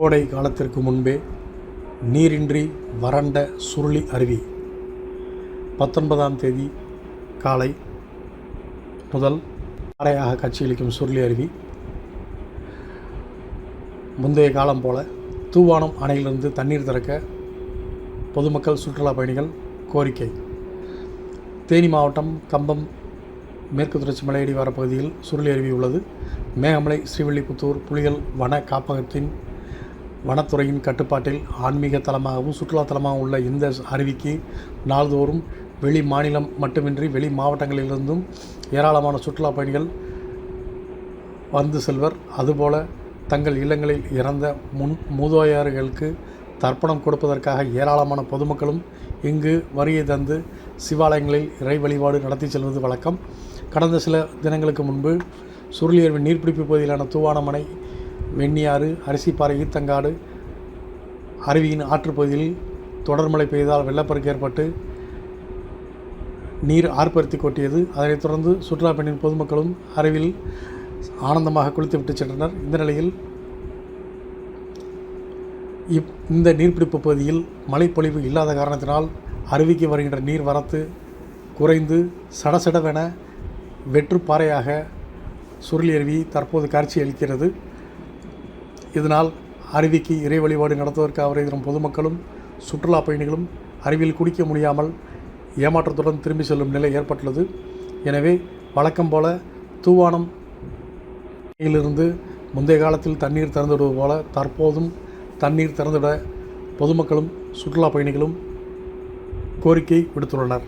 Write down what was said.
கோடை காலத்திற்கு முன்பே நீரின்றி வறண்ட சுருளி அருவி. பத்தொன்பதாம் தேதி காலை முதல் அறையாக காட்சியளிக்கும் சுருளி அருவி. முந்தைய காலம் போல தூவானம் அணையிலிருந்து தண்ணீர் திறக்க பொதுமக்கள் சுற்றுலா பயணிகள் கோரிக்கை. தேனி மாவட்டம் கம்பம் மேற்கு தொடர்ச்சி மலையடிவார பகுதியில் சுருளி அருவி உள்ளது. மேகமலை ஸ்ரீவில்லிபுத்தூர் புலிகள் வன காப்பகத்தின் வனத்துறையின் கட்டுப்பாட்டில் ஆன்மீக தலமாகவும் சுற்றுலா தலமாகவும் உள்ள இந்த அருவிக்கு நாள்தோறும் வெளி மாநிலம் மட்டுமின்றி வெளி மாவட்டங்களிலிருந்தும் ஏராளமான சுற்றுலா பயணிகள் வந்து செல்வர். அதுபோல தங்கள் இல்லங்களில் இறந்த முன் மூதாதையர்களுக்கு தர்ப்பணம் கொடுப்பதற்காக ஏராளமான பொதுமக்களும் இங்கு வரியை தந்து சிவாலயங்களில் இறை வழிபாடு நடத்தி செல்வது வழக்கம். கடந்த சில தினங்களுக்கு முன்பு சுருளியர்வின் நீர்பிடிப்பு பகுதியிலான தூவானமனை வெண்ணியாறு அரிசிப்பாறை ஈத்தங்காடு அருவியின் ஆற்றுப்பகுதியில் தொடர்மழை பெய்தால் வெள்ளப்பெருக்கு ஏற்பட்டு நீர் ஆர்ப்பரித்து கொட்டியது. அதனைத் தொடர்ந்து சுற்றுலா பயணிகள் பொதுமக்களும் அருவியில் ஆனந்தமாக குளித்துவிட்டு சென்றனர். இந்த நிலையில் இப் இந்த நீர்பிடிப்பு பகுதியில் மழைப்பொழிவு இல்லாத காரணத்தினால் அருவிக்கு வருகின்ற நீர் வரத்து குறைந்து சடசடவென வெற்றுப்பாறையாக சுருளி அருவி தற்போது காட்சி அளிக்கிறது. இதனால் அருவிக்கு இறை வழிபாடு நடத்துவதற்காக வருகிற பொதுமக்களும் சுற்றுலா பயணிகளும் அருவியில் குடிக்க முடியாமல் ஏமாற்றத்துடன் திரும்பி செல்லும் நிலை ஏற்பட்டுள்ளது. எனவே வழக்கம் போல தூவானம் இருந்து முந்தைய காலத்தில் தண்ணீர் திறந்துவிடுவது போல தற்போதும் தண்ணீர் திறந்துவிட பொதுமக்களும் சுற்றுலா பயணிகளும் கோரிக்கை விடுத்துள்ளனர்.